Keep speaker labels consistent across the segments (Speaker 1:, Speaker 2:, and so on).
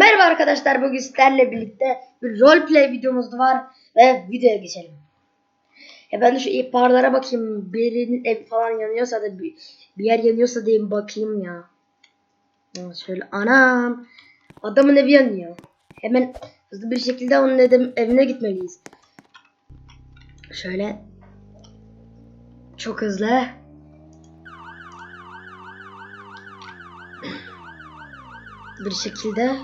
Speaker 1: Merhaba arkadaşlar bugün sizlerle birlikte bir roleplay videomuz var ve videoya geçelim. Ya ben de şu ihbarlara bakayım birinin ev falan yanıyorsa da bir, bir yer yanıyorsa diyeyim bakayım ya. Şöyle anam adamın evi yanıyor. Hemen hızlı bir şekilde onun ev- evine gitmeliyiz. Şöyle çok hızlı. bir şekilde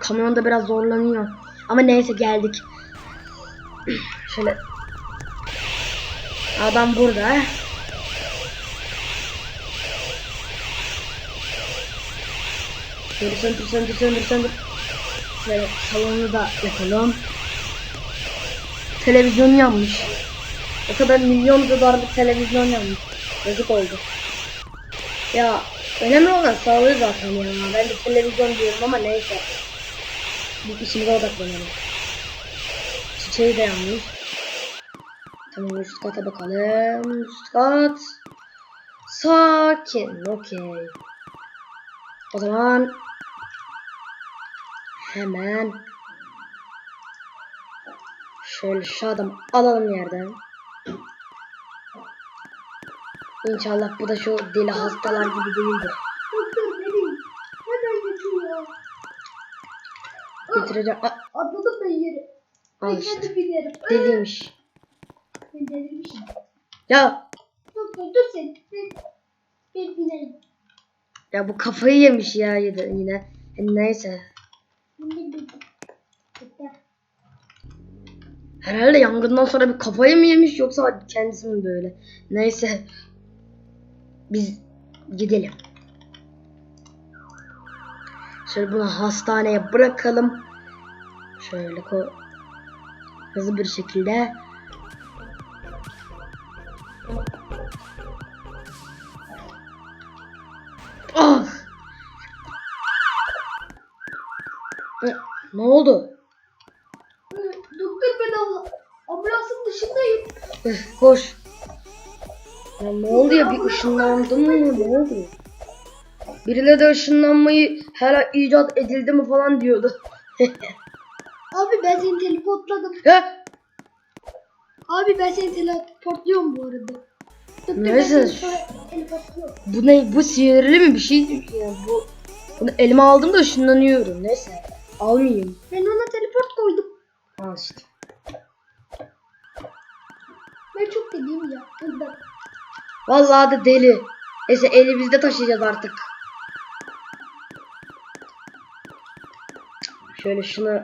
Speaker 1: kamyon da biraz zorlanıyor. Ama neyse geldik. Şöyle. Adam burada. Şöyle söndür söndür söndür söndür. Şöyle salonu da yapalım. Televizyon yanmış. O kadar milyon dolarlık televizyon yanmış. Yazık oldu. Ya önemli olan sağlığı zaten ya. Ben de televizyon diyorum ama neyse. Bu işimize odaklanalım. Çiçeği de yanmış. Tamam üst kata bakalım. Üst kat. Sakin. Okey. O zaman hemen şöyle şu adamı alalım yerden. İnşallah bu da şu deli hastalar gibi değildir.
Speaker 2: Neden götürüyor?
Speaker 1: Getireceğim. Aa,
Speaker 2: Atladım ben yere.
Speaker 1: al işte. Deliymiş.
Speaker 2: Ben delirmişim.
Speaker 1: Ya
Speaker 2: Doktor dur sen. Ben, ben binerim.
Speaker 1: ya bu kafayı yemiş ya yine. E, neyse. Herhalde yangından sonra bir kafayı mı yemiş yoksa kendisi mi böyle? Neyse. Biz gidelim. Şöyle bunu hastaneye bırakalım. Şöyle ko hızlı bir şekilde. Ah! Ne- Ne oldu?
Speaker 2: Doktor ben. Ambulansın dışındayım.
Speaker 1: Koş. Ya ne oldu ya bir ışınlandım mı ne oldu? Birileri de ışınlanmayı hala icat edildi mi falan diyordu.
Speaker 2: Abi ben seni teleportladım.
Speaker 1: ya
Speaker 2: Abi ben seni teleportluyorum bu arada. Ben
Speaker 1: Neyse.
Speaker 2: seni teleportluyorum.
Speaker 1: bu ne bu sihirli mi bir şey ya bu bunu elime aldım da ışınlanıyorum neyse almayayım.
Speaker 2: Ben ona teleport koydum.
Speaker 1: Al işte.
Speaker 2: Ben çok deliyim ya. Ondan.
Speaker 1: Vallahi de deli. Neyse elimizde taşıyacağız artık. Şöyle şunu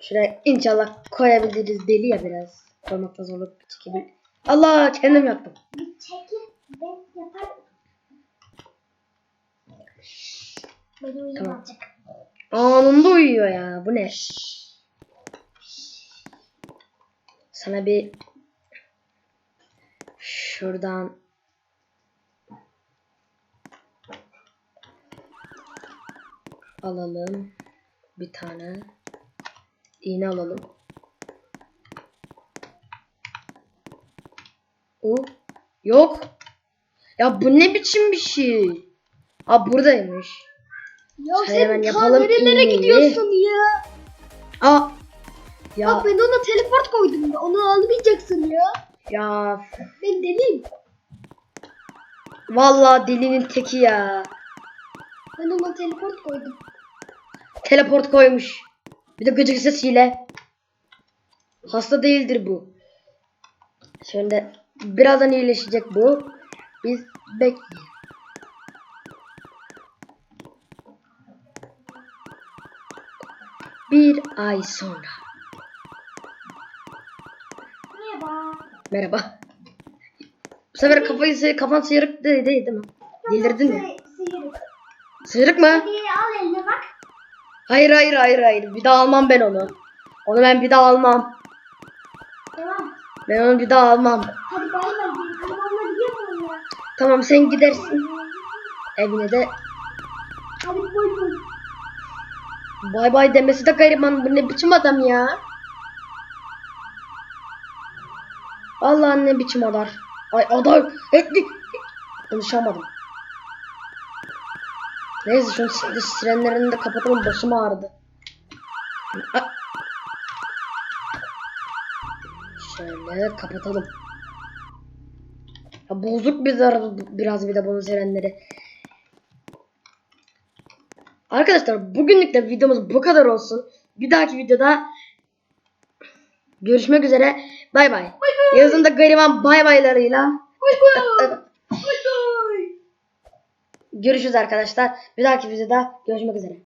Speaker 1: şuraya inşallah koyabiliriz. Deli ya biraz. Koymakta zorluk çekebilir. Allah kendim yaptım.
Speaker 2: Bir çekil. Ben yaparım. Uyumayacak.
Speaker 1: Anında uyuyor ya. Bu ne? Sana bir şuradan alalım. Bir tane iğne alalım. O yok. Ya bu ne biçim bir şey? Ha buradaymış.
Speaker 2: Ya
Speaker 1: Şöyle
Speaker 2: sen
Speaker 1: yapalım
Speaker 2: nerelere gidiyorsun ya?
Speaker 1: Aa. Ya
Speaker 2: Bak ben ona teleport koydum ya. Onu almayacaksın ya.
Speaker 1: ya
Speaker 2: Ben deliyim.
Speaker 1: vallahi delinin teki ya.
Speaker 2: Ben ona teleport koydum.
Speaker 1: Teleport koymuş. Bir de gıcık sesiyle. Hasta değildir bu. Şöyle birazdan iyileşecek bu. Biz bekleyelim. Bir ay sonra.
Speaker 2: Merhaba.
Speaker 1: Merhaba. Bu sefer kafayı kafan sıyırık değil, değil, değil mi? Delirdin mi?
Speaker 2: Sıyırık.
Speaker 1: Sıyırık mı?
Speaker 2: Hadi al eline bak.
Speaker 1: Hayır hayır hayır hayır. Bir daha almam ben onu. Onu ben bir daha almam.
Speaker 2: Tamam.
Speaker 1: Ben onu bir daha almam.
Speaker 2: Hadi bay bay. Gidiyor ya?
Speaker 1: Tamam sen gidersin. Evine de
Speaker 2: Hadi boy boy.
Speaker 1: bay bay demesi de gariban. Bu ne biçim adam ya? Vallahi ne biçim adam. Ay adam. Etli. Konuşamadım. Neyse dış sirenlerini de kapatalım başım ağrıdı. Şöyle kapatalım. Ya bozuk bir arada biraz bir de bunun sirenleri. Arkadaşlar bugünlük de videomuz bu kadar olsun. Bir dahaki videoda görüşmek üzere. Bay bay. Yazında gariban bay baylarıyla.
Speaker 2: Bay bay. Bay bay.
Speaker 1: Görüşürüz arkadaşlar. Bir dahaki videoda görüşmek üzere.